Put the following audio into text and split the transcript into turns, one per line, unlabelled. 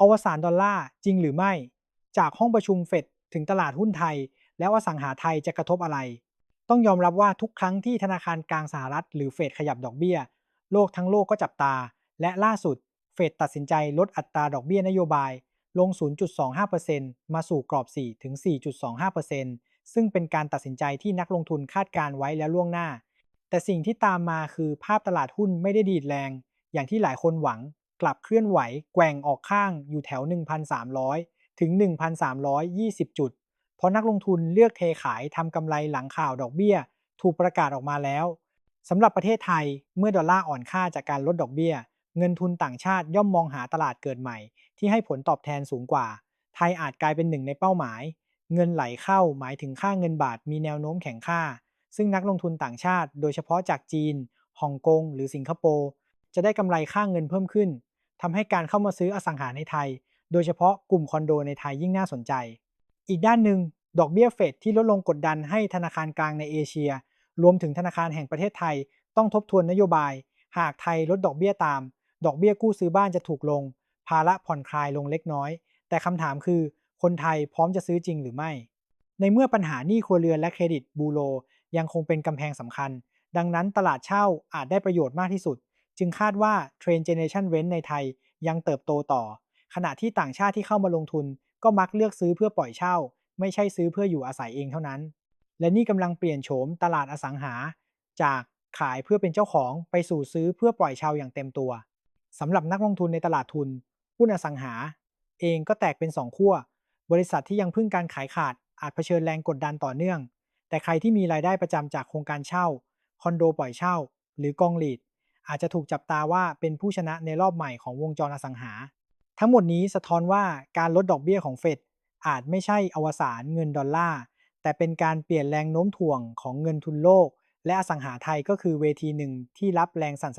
อวสานดอลลาร์จริงหรือไม่ จากห้องประชุมเฟดถึงตลาดหุ้นไทย แล้วอสังหาไทยจะกระทบอะไร ต้องยอมรับว่าทุกครั้งที่ธนาคารกลางสหรัฐ หรือเฟดขยับดอกเบี้ย โลกทั้งโลกก็จับตา และล่าสุด เฟดตัดสินใจลดอัตราดอกเบี้ยนโยบายลง 0.25%มาสู่กรอบ 4 ถึง 4.25%ซึ่งเป็นการตัดสินใจที่นักลงทุนคาดการไว้แล้วล่วงหน้า แต่สิ่งที่ตามมาคือภาพตลาดหุ้นไม่ได้ดีดแรง อย่างที่หลายคนหวัง กลับเคลื่อนไหวแกว่งออกข้างอยู่แถว 1,300 ถึง 1,320 จุด เพราะนักลงทุนเลือกเทขายทำกำไรหลังข่าวดอกเบี้ย ถูกประกาศออกมาแล้วสำหรับประเทศไทยเมื่อดอลลาร์อ่อนค่าจากการลดดอกเบี้ย เงินทุนต่างชาติย่อมมองหาตลาดเกิดใหม่ ที่ให้ผลตอบแทนสูงกว่า ไทยอาจกลายเป็นหนึ่งในเป้าหมาย เงินไหลเข้าหมายถึงค่าเงินบาทมีแนวโน้มแข็งค่า ซึ่งนักลงทุนต่างชาติ โดยเฉพาะจากจีนฮ่องกงหรือสิงคโปร์จะได้กำไรค่าเงินเพิ่มขึ้น ทำให้การเข้ามาซื้ออสังหาในไทย โดยเฉพาะกลุ่มคอนโดในไทยยิ่งน่าสนใจ อีกด้านหนึ่งดอกเบี้ยเฟดที่ลดลงกดดันให้ธนาคารกลางในเอเชีย รวมถึงธนาคารแห่งประเทศไทย ต้องทบทวนนโยบาย หากไทยลดดอกเบี้ยตาม ดอกเบี้ยกู้ซื้อบ้านจะถูกลง ภาระผ่อนคลายลงเล็กน้อย แต่คำถามคือ คนไทยพร้อมจะซื้อจริงหรือไม่ ในเมื่อปัญหาหนี้ครัวเรือนและเครดิตบูโรยังคงเป็นกำแพงสำคัญ ดังนั้นตลาดเช่าอาจได้ประโยชน์มากที่สุด จึงคาดว่าเทรนเจเนชันเรนในไทยยังเติบโตต่อ ขณะที่ต่างชาติที่เข้ามาลงทุน ก็มักเลือกซื้อเพื่อปล่อยเช่า ไม่ใช่ซื้อเพื่ออยู่อาศัยเองเท่านั้น และนี่กำลังเปลี่ยนโฉมตลาดอสังหา จากขายเพื่อเป็นเจ้าของไปสู่ซื้อเพื่อปล่อยเช่าอย่างเต็มตัวสำหรับนักลงทุนในตลาดทุนหุ้นอสังหา เองก็แตกเป็น2ขั้วบริษัทที่ยังพึ่งการขายขาดอาจเผชิญแรงกดดันต่อเนื่อง แต่ใครที่มีรายได้ประจำจากโครงการเช่า คอนโดปล่อยเช่า หรือกองหลีด อาจจะถูกจับตาว่าเป็นผู้ชนะในรอบใหม่ของวงจรอสังหา ทั้งหมดนี้สะท้อนว่าการลดดอกเบี้ยของเฟดอาจไม่ใช่อวสานเงินดอลลาร์ แต่เป็นการเปลี่ยนแรงโน้มถ่วงของเงินทุนโลก และอสังหาไทยก็คือเวทีหนึ่งที่รับแรงสั่นสะ